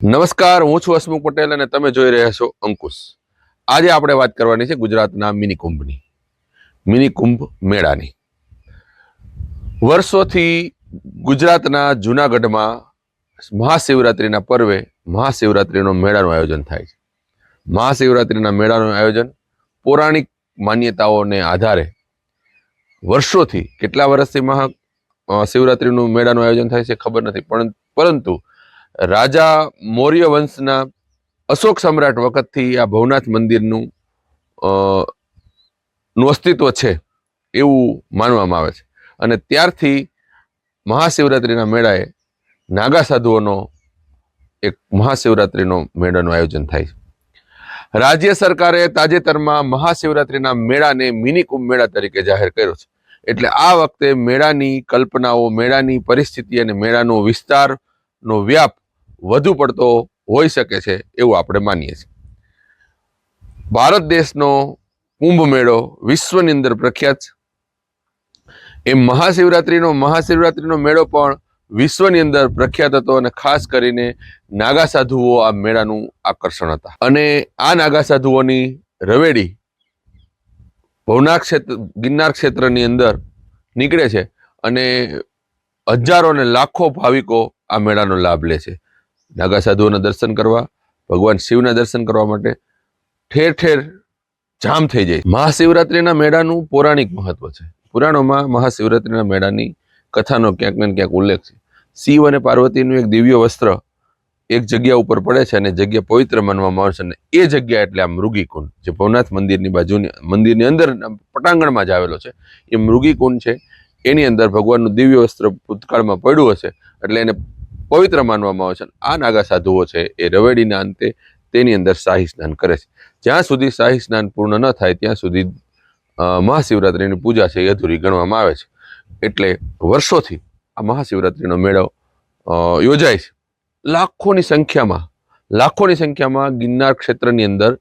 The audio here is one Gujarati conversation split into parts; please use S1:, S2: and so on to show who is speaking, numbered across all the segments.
S1: નમસ્કાર, હું છું હસમુખ પટેલ અને તમે જોઈ રહ્યા છો અંકુશ. આજે આપણે વાત કરવાની છે ગુજરાતના મિની કુંભની, મિની કુંભ મેળાની. વર્ષોથી ગુજરાતના જૂનાગઢમાં મહાશિવરાત્રિના પર્વે મહાશિવરાત્રિનો મેળાનું આયોજન થાય છે. મહાશિવરાત્રિના મેળાનું આયોજન પૌરાણિક માન્યતાઓને આધારે વર્ષોથી, કેટલા વર્ષથી મહા શિવરાત્રિનું મેળાનું આયોજન થાય છે ખબર નથી, પણ, પરંતુ રાજા મૌર્ય વંશના અશોક સમ્રાટ વખતથી આ ભવનાથ મંદિરનું નું અસ્તિત્વ છે એવું માનવામાં આવે છે. અને ત્યારથી મહાશિવરાત્રિના મેળાએ નાગા સાધુઓનો એક મહાશિવરાત્રિનો મેળાનું આયોજન થાય છે. રાજ્ય સરકારે તાજેતરમાં મહાશિવરાત્રિના મેળાને મિની કુંભ મેળા તરીકે જાહેર કર્યો છે. એટલે આ વખતે મેળાની કલ્પનાઓ, મેળાની પરિસ્થિતિ અને મેળાનો વિસ્તારનો વ્યાપ વધુ પડતો હોઈ શકે છે એવું આપણે માનીએ છીએ. ભારત દેશનો કુંભ મેળો વિશ્વની અંદર પ્રખ્યાત છે. એ મહાશિવરાત્રિનો મહાશિવરાત્રિનો મેળો પણ વિશ્વની અંદર પ્રખ્યાત હતો અને ખાસ કરીને નાગા સાધુઓ આ મેળાનું આકર્ષણ હતા. અને આ નાગા સાધુઓની રવેડી ભવનાથ ક્ષેત્ર, ગિરનાર ક્ષેત્રની અંદર નીકળે છે અને હજારો ને લાખો ભાવિકો આ મેળાનો લાભ લે છે. નાગા સાધુઓના દર્શન કરવા, ભગવાન શિવના દર્શન કરવા માટે ઠેર ઠેર જામ થઈ જાય. મહાશિવરાત્રિના મેળાનું પૌરાણિક મહત્વ છે. પુરાણોમાં મહાશિવરાત્રિના મેળાની કથાનો ક્યાંક ને ક્યાંક ઉલ્લેખ છે. શિવ અને પાર્વતીનું એક દિવ્ય વસ્ત્ર એક જગ્યા ઉપર પડે છે અને જગ્યા પવિત્ર માનવામાં આવે છે અને એ જગ્યા એટલે આ મૃગીકુંડ જે ભવનાથ મંદિરની બાજુની, મંદિરની અંદર પટાંગણમાં જ આવેલો છે. એ મૃગીકુંડ છે. એની અંદર ભગવાનનું દિવ્ય વસ્ત્ર ભૂતકાળમાં પડ્યું હશે એટલે એને પવિત્ર માનવામાં આવે છે. આ નાગા સાધુઓ છે એ રવેડીના અંતે તેની અંદર શાહી સ્નાન કરે છે. જ્યાં સુધી શાહી સ્નાન પૂર્ણ ન થાય, ત્યાં સુધી મહાશિવરાત્રિની પૂજા છે એ અધૂરી ગણવામાં આવે છે. એટલે વર્ષોથી આ મહાશિવરાત્રિનો મેળો યોજાય છે. લાખોની સંખ્યામાં લાખોની સંખ્યામાં ગિરનાર ક્ષેત્રની અંદર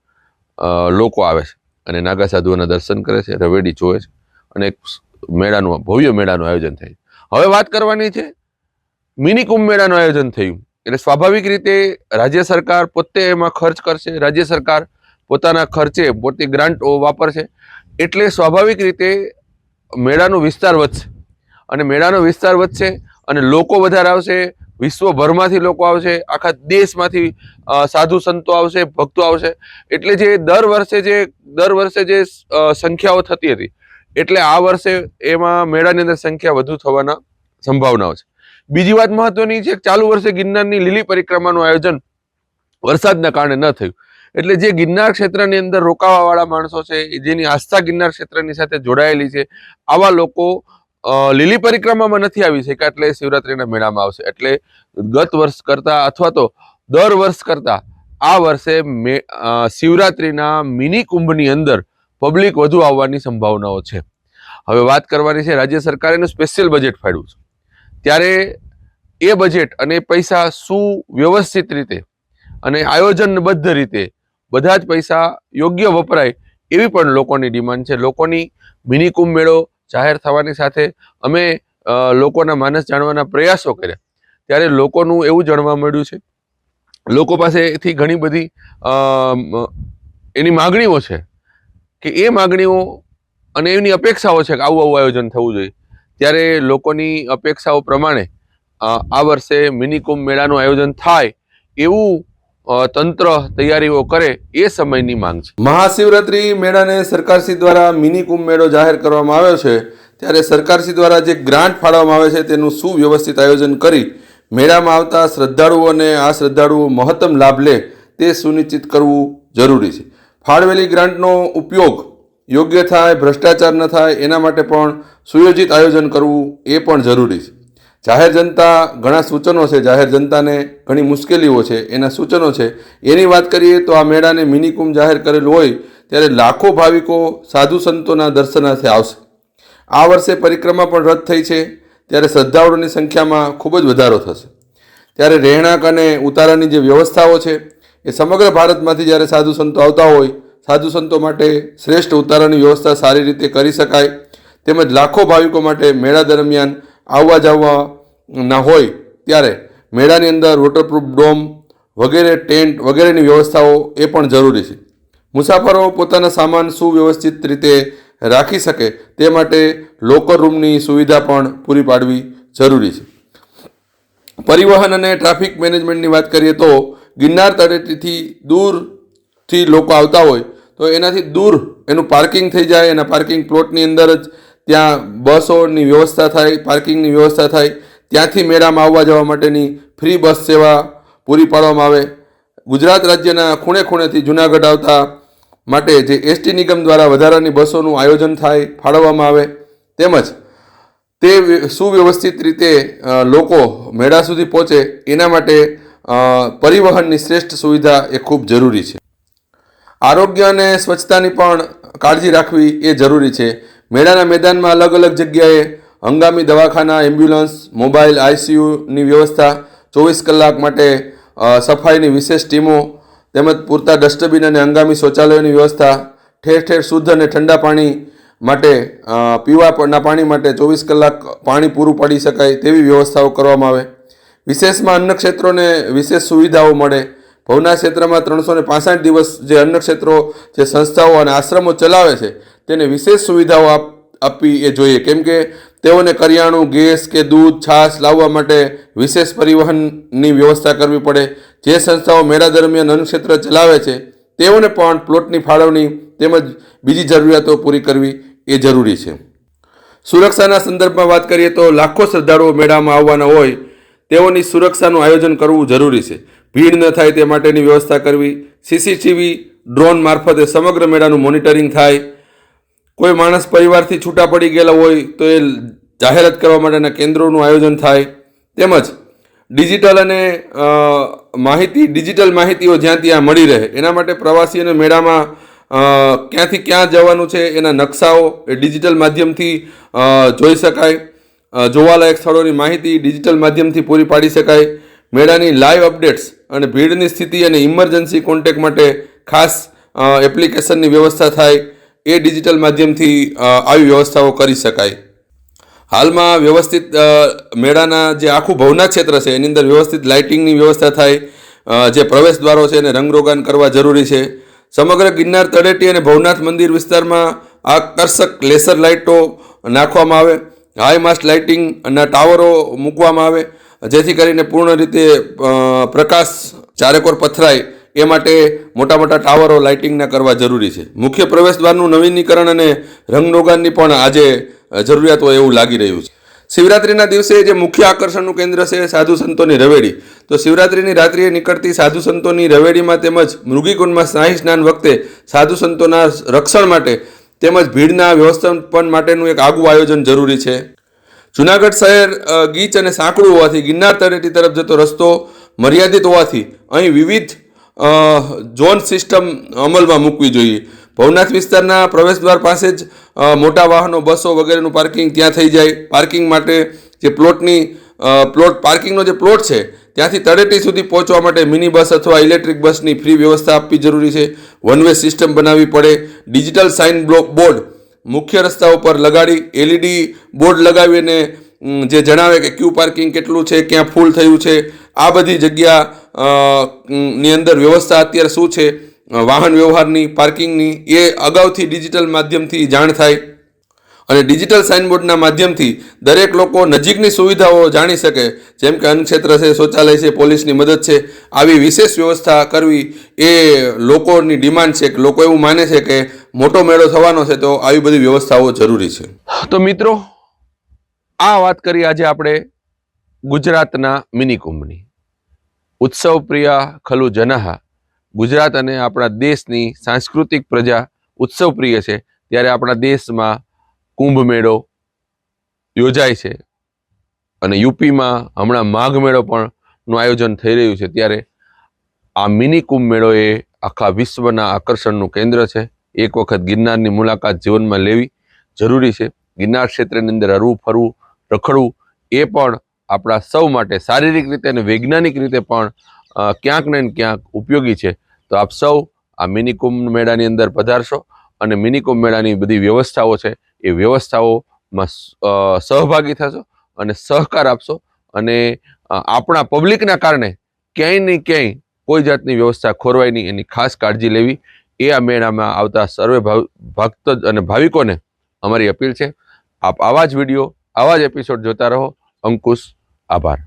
S1: લોકો આવે છે અને નાગા સાધુઓના દર્શન કરે છે, રવેડી જોવે છે અને એક મેળાનું, ભવ્ય મેળાનું આયોજન થાય છે. હવે વાત કરવાની છે મિની કુંભ મેળાનું આયોજન થયું. એટલે સ્વાભાવિક રીતે રાજ્ય સરકાર પોતે એમાં ખર્ચ કરશે, રાજ્ય સરકાર પોતાના ખર્ચે પોતે ગ્રાન્ટો વાપરશે. એટલે સ્વાભાવિક રીતે મેળાનો વિસ્તાર વધશે. અને મેળાનો વિસ્તાર વધશે અને લોકો વધારે આવશે, વિશ્વભરમાંથી લોકો આવશે, આખા દેશમાંથી સાધુ સંતો આવશે, ભક્તો આવશે. એટલે જે દર વર્ષે જે, દર વર્ષે જે સંખ્યાઓ થતી હતી, એટલે આ વર્ષે એમાં મેળાની અંદર સંખ્યા વધુ થવાના સંભાવનાઓ છે. બીજી વાત મહત્વની છે ચાલુ વર્ષે ગિરનારની લીલી પરિક્રમાનું આયોજન વરસાદના કારણે ન થયું. એટલે જે ગિરનાર ક્ષેત્રની અંદર રોકાવાવાળા માણસો છે જેની આસ્થા ગિરનાર ક્ષેત્રની સાથે જોડાયેલી છે, આવા લોકો લીલી પરિક્રમામાં નથી આવી શક્યા એટલે શિવરાત્રિના મેળામાં આવશે. એટલે ગત વર્ષ કરતાં અથવા તો દર વર્ષ કરતાં આ વર્ષે મે શિવરાત્રિના મિની કુંભની અંદર પબ્લિક વધુ આવવાની સંભાવનાઓ છે. હવે વાત કરવાની છે, રાજ્ય સરકારે સ્પેશિયલ બજેટ ફાળ્યું છે. ત્યારે એ બજેટ અને પૈસા સુવ્યવસ્થિત રીતે અને આયોજનબદ્ધ રીતે બધા જ પૈસા યોગ્ય વપરાય એવી પણ લોકોની ડિમાન્ડ છે. લોકોની મિની કુંભ મેળો જાહેર થવાની સાથે અમે લોકોના માનસ જાણવાના પ્રયાસો કર્યા. ત્યારે લોકોનું એવું જાણવા મળ્યું છે, લોકો પાસેથી ઘણી બધી એની માગણીઓ છે કે એ માગણીઓ અને એની અપેક્ષાઓ છે કે આવું આવું આયોજન થવું જોઈએ. ત્યારે લોકોની અપેક્ષાઓ પ્રમાણે આ વર્ષે મિની કુંભ મેળાનું આયોજન થાય એવું તંત્ર તૈયારીઓ કરે એ સમયની માંગ છે.
S2: મહાશિવરાત્રિ મેળાને સરકારશ્રી દ્વારા મિની કુંભ મેળો જાહેર કરવામાં આવ્યો છે. ત્યારે સરકારશ્રી દ્વારા જે ગ્રાન્ટ ફાળવવામાં આવે છે તેનું સુવ્યવસ્થિત આયોજન કરી મેળામાં આવતા શ્રદ્ધાળુઓને આ શ્રદ્ધાળુઓ મહત્તમ લાભ લે તે સુનિશ્ચિત કરવું જરૂરી છે. ફાળવેલી ગ્રાન્ટનો ઉપયોગ યોગ્ય થાય, ભ્રષ્ટાચાર ન થાય, એના માટે પણ સુયોજિત આયોજન કરવું એ પણ જરૂરી છે. જાહેર જનતા ઘણા સૂચનો છે, જાહેર જનતાને ઘણી મુશ્કેલીઓ છે, એના સૂચનો છે. એની વાત કરીએ તો આ મેળાને મિની કુંભ જાહેર કરેલું હોય ત્યારે લાખો ભાવિકો સાધુ સંતોના દર્શનાર્થે આવશે. આ વર્ષે પરિક્રમા પણ રદ થઈ છે, ત્યારે શ્રદ્ધાળુઓની સંખ્યામાં ખૂબ જ વધારો થશે. ત્યારે રહેણાંક અને ઉતારાની જે વ્યવસ્થાઓ છે, એ સમગ્ર ભારતમાંથી જ્યારે સાધુ સંતો આવતા હોય સાધુ સંતો માટે શ્રેષ્ઠ ઉતારાની વ્યવસ્થા સારી રીતે કરી શકાય તેમજ લાખો ભાવિકો માટે મેળા દરમિયાન આવવા જવા ના હોય ત્યારે મેળાની અંદર વોટરપ્રૂફ ડોમ વગેરે ટેન્ટ વગેરેની વ્યવસ્થાઓ એ પણ જરૂરી છે. મુસાફરો પોતાના સામાન સુવ્યવસ્થિત રીતે રાખી શકે તે માટે લોકર રૂમની સુવિધા પણ પૂરી પાડવી જરૂરી છે. પરિવહન અને ટ્રાફિક મેનેજમેન્ટની વાત કરીએ તો ગિરનાર તળેટીથી દૂરથી લોકો આવતા હોય તો એનાથી દૂર એનું પાર્કિંગ થઈ જાય એના પાર્કિંગ પ્લોટની અંદર જ ત્યાં બસોની વ્યવસ્થા થાય, પાર્કિંગની વ્યવસ્થા થાય. ત્યાંથી મેળામાં આવવા જવા માટેની ફ્રી બસ સેવા પૂરી પાડવામાં આવે. ગુજરાત રાજ્યના ખૂણે ખૂણેથી જૂનાગઢ આવતા માટે જે એસટી નિગમ દ્વારા વધારાની બસોનું આયોજન થાય, ફાળવવામાં આવે, તેમજ તે સુવ્યવસ્થિત રીતે લોકો મેળા સુધી પહોંચે, એના માટે પરિવહનની શ્રેષ્ઠ સુવિધા એ ખૂબ જરૂરી છે. આરોગ્ય અને સ્વચ્છતાની પણ કાળજી રાખવી એ જરૂરી છે. મેળાના મેદાનમાં અલગ અલગ જગ્યાએ હંગામી દવાખાના, એમ્બ્યુલન્સ, મોબાઈલ, આઈસીયુની વ્યવસ્થા, ચોવીસ કલાક માટે સફાઈની વિશેષ ટીમો તેમજ પૂરતા ડસ્ટબિન અને હંગામી શૌચાલયોની વ્યવસ્થા, ઠેર ઠેર શુદ્ધ અને ઠંડા પાણી માટે પીવાના પાણી માટે ચોવીસ કલાક પાણી પૂરું પાડી શકાય તેવી વ્યવસ્થાઓ કરવામાં આવે. વિશેષમાં અન્ન ક્ષેત્રોને વિશેષ સુવિધાઓ મળે. ભવનાથ ક્ષેત્રમાં ત્રણસો ને પાસઠ દિવસ જે અન્ય ક્ષેત્રો જે સંસ્થાઓ અને આશ્રમો ચલાવે છે, તેને વિશેષ સુવિધાઓ આપ, આપવી એ જોઈએ. કેમ કે તેઓને કરિયાણું, ગેસ કે દૂધ, છાશ લાવવા માટે વિશેષ પરિવહનની વ્યવસ્થા કરવી પડે. જે સંસ્થાઓ મેળા દરમિયાન અન્ય ક્ષેત્ર ચલાવે છે, તેઓને પણ પ્લોટની ફાળવણી તેમજ બીજી જરૂરિયાતો પૂરી કરવી એ જરૂરી છે. સુરક્ષાના સંદર્ભમાં વાત કરીએ તો લાખો શ્રદ્ધાળુઓ મેળામાં આવવાના હોય, તેઓની સુરક્ષાનું આયોજન કરવું જરૂરી છે. ભીડ ન થાય તે માટેની વ્યવસ્થા કરવી. સીસીટીવી ડ્રોન મારફતે સમગ્ર મેળાનું મોનિટરિંગ થાય. કોઈ માણસ પરિવારથી છૂટા પડી ગયેલા હોય તો એ જાહેરાત કરવા માટેના કેન્દ્રોનું આયોજન થાય. તેમજ ડિજિટલ અને માહિતી, ડિજિટલ માહિતીઓ જ્યાં ત્યાં મળી રહે, એના માટે પ્રવાસીઓને મેળામાં ક્યાંથી ક્યાં જવાનું છે, એના નકશાઓ એ ડિજિટલ માધ્યમથી જોઈ શકાય. જોવાલાયક સ્થળોની માહિતી ડિજિટલ માધ્યમથી પૂરી પાડી શકાય. મેળાની લાઈવ અપડેટ્સ અને ભીડની સ્થિતિ અને ઇમરજન્સી કોન્ટેક માટે ખાસ એપ્લિકેશનની વ્યવસ્થા થાય એ ડિજિટલ માધ્યમથી આવી વ્યવસ્થાઓ કરી શકાય. હાલમાં વ્યવસ્થિત મેળાના જે આખું ભવનાથ ક્ષેત્ર છે, એની અંદર વ્યવસ્થિત લાઇટિંગની વ્યવસ્થા થાય જે પ્રવેશ દ્વારો છે એને રંગરોગાન કરવા જરૂરી છે. સમગ્ર ગિરનાર તળેટી અને ભવનાથ મંદિર વિસ્તારમાં આકર્ષક લેસર લાઇટો નાખવામાં આવે હાઈ માસ્ટ લાઇટિંગ અને ટાવરો મૂકવામાં આવે જેથી કરીને પૂર્ણ રીતે પ્રકાશ ચારેકોર પથરાય એ માટે મોટા મોટા ટાવરો લાઇટિંગના કરવા જરૂરી છે. મુખ્ય પ્રવેશદ્વારનું નવીનીકરણ અને રંગરોગાનની પણ આજે જરૂરિયાત હોય એવું લાગી રહ્યું છે. શિવરાત્રિના દિવસે જે મુખ્ય આકર્ષણનું કેન્દ્ર છે સાધુ સંતોની રવેડી. તો શિવરાત્રિની રાત્રિએ નીકળતી સાધુ સંતોની રવેડીમાં તેમજ મૃગીકુંડમાં સ્નાહી સ્નાન વખતે સાધુ સંતોના રક્ષણ માટે તેમજ ભીડના વ્યવસ્થાપન માટેનું એક આગવું આયોજન જરૂરી છે. જુનાગઢ શહેર ગીચ અને સાંકડું હોવાથી, ગિરનાર તળેટી તરફ જતો રસ્તો મર્યાદિત હોવાથી અહીં વિવિધ ઝોન સિસ્ટમ અમલમાં મૂકવી જોઈએ. ભવનાથ વિસ્તારના પ્રવેશદ્વાર પાસે જ મોટા વાહનો, બસો વગેરેનું પાર્કિંગ ત્યાં થઈ જાય. પાર્કિંગ માટે જે પ્લોટની પ્લોટ, પાર્કિંગનો જે પ્લોટ છે, ત્યાંથી તળેટી સુધી પહોંચવા માટે મિની બસ અથવા ઇલેક્ટ્રિક બસની ફ્રી વ્યવસ્થા આપવી જરૂરી છે. વન વે સિસ્ટમ બનાવવી પડે. ડિજિટલ સાઇન બ્લોક બોર્ડ મુખ્ય રસ્તા ઉપર લગાડી એલઈડી બોર્ડ લગાવીને જે જણાવે કે ક્યુ પાર્કિંગ કેટલું છે, ક્યાં ફૂલ થયું છે, આ બધી જગ્યા ની અંદર વ્યવસ્થા અત્યારે શું છે વાહન વ્યવહારની, પાર્કિંગની, એ અગાઉથી ડિજિટલ માધ્યમથી જાણ થાય. અને ડિજિટલ સાઇનબોર્ડના માધ્યમથી દરેક લોકો નજીકની સુવિધાઓ જાણી શકે, જેમ કે અન્નક્ષેત્ર છે, શૌચાલય છે, પોલીસની મદદ છે, આવી વિશેષ વ્યવસ્થા કરવી એ લોકોની ડિમાન્ડ છે કે લોકો એવું માને છે કે મોટો મેળો થવાનો છે, તો આવી બધી વ્યવસ્થાઓ જરૂરી છે.
S1: તો મિત્રો, આ વાત કરી આજે આપણે ગુજરાતના મિની કુંભની. ઉત્સવ પ્રિયા ખલુ જનાહા, ગુજરાત અને આપણા દેશની સાંસ્કૃતિક પ્રજા ઉત્સવ પ્રિય છે, ત્યારે આપણા દેશમાં કુંભ મેળો યોજાય છે. અને યુપીમાં હમણાં માઘ મેળો પણ નું આયોજન થઈ રહ્યું છે. ત્યારે આ મિની કુંભ મેળો એ આખા વિશ્વના આકર્ષણનું કેન્દ્ર છે. એક વખત ગિરનારની મુલાકાત જીવનમાં લેવી જરૂરી છે. ગિરનાર ક્ષેત્રની અંદર હરવું, ફરવું, રખડવું એ પણ આપણા સૌ માટે શારીરિક રીતે અને વૈજ્ઞાનિક રીતે પણ ક્યાંક ને ક્યાંક ઉપયોગી છે. તો આપ સૌ આ મિની કુંભ મેળાની અંદર પધારશો. અને મિની મેળાની બધી વ્યવસ્થાઓ છે, એ વ્યવસ્થાઓમાં સહભાગી થશો અને સહકાર આપશો અને આપણા પબ્લિકના કારણે ક્યાંય ને ક્યાંય કોઈ જાતની વ્યવસ્થા ખોરવાય નહીં, એની ખાસ કાળજી લેવી. એ આ મેળામાં આવતા સર્વે ભક્ત અને ભાવિકોને અમારી અપીલ છે. આપ આવા જ વીડિયો, આવા જ એપિસોડ જોતા રહો. અંકુશ, આભાર.